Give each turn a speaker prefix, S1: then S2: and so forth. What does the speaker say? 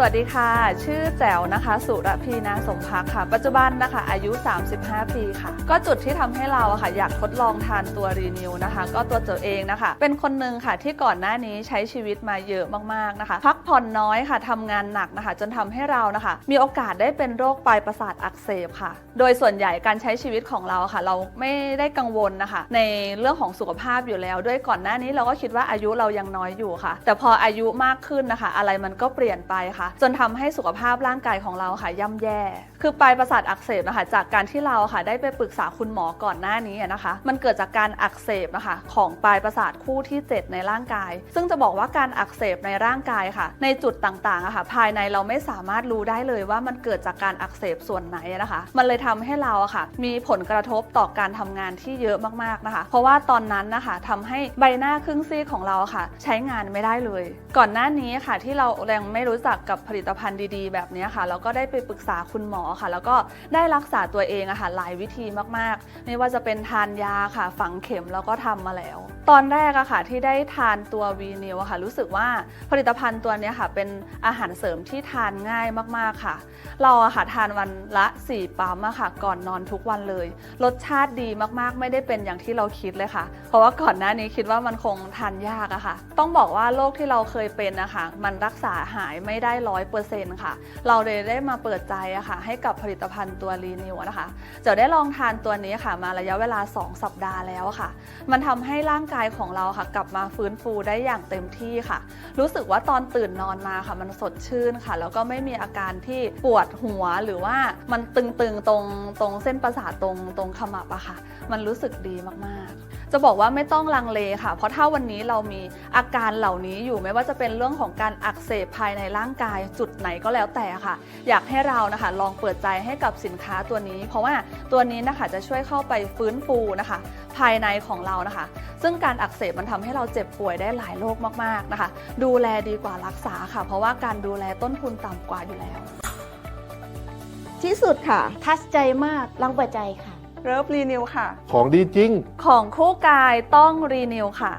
S1: สวัสดีค่ะ ชื่อแจ๋วนะคะ สุรพีนาสมพักค่ะ ปัจจุบันนะคะ อายุ 35 ปีค่ะ ก็จุดที่ทำให้เราค่ะ อยากทดลองทานตัวรีนิวนะคะ ก็ตัวเจอเองนะคะ เป็นคนหนึ่งค่ะที่ก่อนหน้านี้ใช้ชีวิตมาเยอะมากๆนะคะ พักผ่อนน้อยค่ะทำงานหนักนะคะ จนทำให้เรานะคะ มีโอกาสได้เป็นโรคปลายประสาทอักเสบค่ะ โดยส่วนใหญ่การใช้ชีวิตของเราค่ะ เราไม่ได้กังวลนะคะ ในเรื่องของสุขภาพอยู่แล้ว ด้วยก่อนหน้านี้เราก็คิดว่าอายุเรายังน้อยอยู่ค่ะ แต่พออายุมากขึ้นนะคะ อะไรมันก็เปลี่ยนไปค่ะจนทำให้สุขภาพร่างกายของเราค่ะย่ำแย่ คือปลายประสาทอักเสบนะคะ จากการที่เราค่ะได้ไปปรึกษาคุณหมอก่อนหน้านี้นะคะ มันเกิดจากการอักเสบนะคะ ของปลายประสาทคู่ที่ 7 ในร่างกาย ซึ่งจะบอกว่าการอักเสบในร่างกายค่ะ ในจุดต่างๆอะค่ะ ภายในเราไม่สามารถรู้ได้เลยว่ามันเกิดจากการอักเสบส่วนไหนนะคะ มันเลยทำให้เราอะค่ะ มีผลกระทบต่อการทำงานที่เยอะมากๆนะคะ เพราะว่าตอนนั้นนะคะทำให้ใบหน้าครึ่งซีกของเราค่ะ ใช้งานไม่ได้เลย ก่อนหน้านี้ค่ะที่เรายังไม่รู้จักกับผลิตภัณฑ์ดีๆ แบบนี้ค่ะเราก็ได้ไปปรึกษาคุณหมอค่ะ แล้วก็ได้รักษาตัวเองอะค่ะหลายวิธีมากๆ ไม่ว่าจะเป็นทานยาค่ะ ฝังเข็มแล้วก็ทำมาแล้ว ตอนแรกอะค่ะที่ได้ทานตัววีนิวอะค่ะรู้สึกว่าผลิตภัณฑ์ตัวนี้ค่ะ เป็นอาหารเสริมที่ทานง่ายมากๆค่ะ เราอะค่ะทานวันละ 4ปั๊มอะค่ะ ก่อนนอนทุกวันเลย รสชาติดีมากๆ ไม่ได้เป็นอย่างที่เราคิดเลยค่ะ เพราะว่าก่อนหน้านี้คิดว่ามันคงทานยากอะค่ะ ต้องบอกว่าโรคที่เราเคยเป็นนะคะมันรักษาหายไม่ได้ร้อยเปอร์เซ็นต์ค่ะ เราเลยได้มาเปิดใจอะค่ะให้กับผลิตภัณฑ์ตัวรีนิวนะคะจะได้ลองทานตัวนี้ค่ะ มาระยะเวลา 2 สัปดาห์แล้วค่ะ มันทำให้ร่างกายของเราค่ะ กลับมาฟื้นฟูได้อย่างเต็มที่ค่ะ รู้สึกว่าตอนตื่นนอนมาค่ะ มันสดชื่นค่ะ แล้วก็ไม่มีอาการที่ปวดหัวหรือว่ามันตึงๆตรงตรงเส้นประสาทตรงตรงขมับอะค่ะ มันรู้สึกดีมากๆ จะบอกว่าไม่ต้องลังเลค่ะ เพราะถ้าวันนี้เรามีอาการเหล่านี้อยู่ไม่ว่าจะเป็นเรื่องของการอักเสบภายในร่างกายจุดไหนก็แล้วแต่ค่ะ อยากให้เรานะคะลองเปิดใจให้กับสินค้าตัวนี้ เพราะว่าตัวนี้นะคะจะช่วยเข้าไปฟื้นฟูนะคะ ภายในของเรานะคะ ซึ่งการอักเสบมันทำให้เราเจ็บป่วยได้หลายโรคมากๆนะคะ ดูแลดีกว่ารักษาค่ะ เพราะว่าการดูแลต้นทุนต่ำกว่าอยู่แล้ว
S2: ที่สุดค่ะ
S3: ทัชใจมากลองเปิดใจค่ะ
S1: เริฟรีนิวค่ะ
S4: ของดีจริง
S1: ของคู่กายต้องรีนิวค่ะ